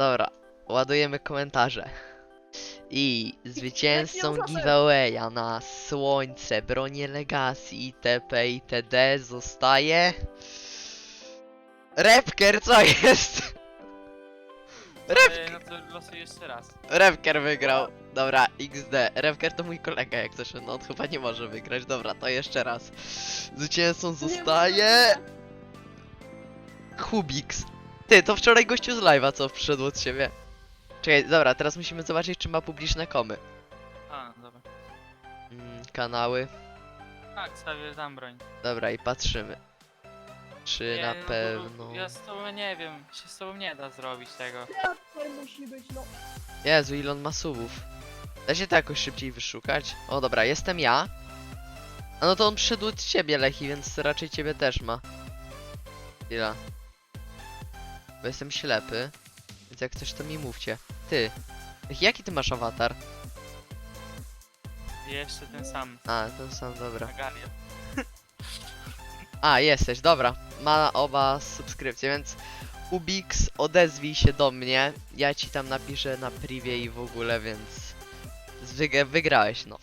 Dobra, ładujemy komentarze. I zwycięzcą giveawaya na słońce, bronie Legacy, itp. itd. zostaje... Repker, co jest? Rep E, No to jeszcze raz. Repker wygrał. Dobra, XD. Repker to mój kolega, jak coś, no on chyba nie może wygrać. Dobra, to jeszcze raz. Zwycięzcą zostaje... Kubix. Ty, to wczoraj gościu z live'a, co wszedł od siebie. Czekaj, dobra, teraz musimy zobaczyć, czy ma publiczne komy. A, dobra. Mm, kanały. Tak, stawię tam broń. Dobra, i patrzymy. Czy Nie, na no pewno... Ja z tobą nie wiem, się z tobą nie da zrobić tego. Reaktor musi być, no. Jezu, ile on ma subów. Da się to jakoś szybciej wyszukać? O dobra, jestem ja. A no to on przyszedł od ciebie, Lechi, więc raczej ciebie też ma. Chwila. Bo jestem ślepy. Więc jak coś to mi mówcie. Ty. Jaki ty masz awatar? Jeszcze ten sam. A, ten sam, dobra. Agalia. A, jesteś, dobra. Ma oba subskrypcje, więc Ubix, odezwij się do mnie. Ja ci tam napiszę na privie i w ogóle, więc wygrałeś, no.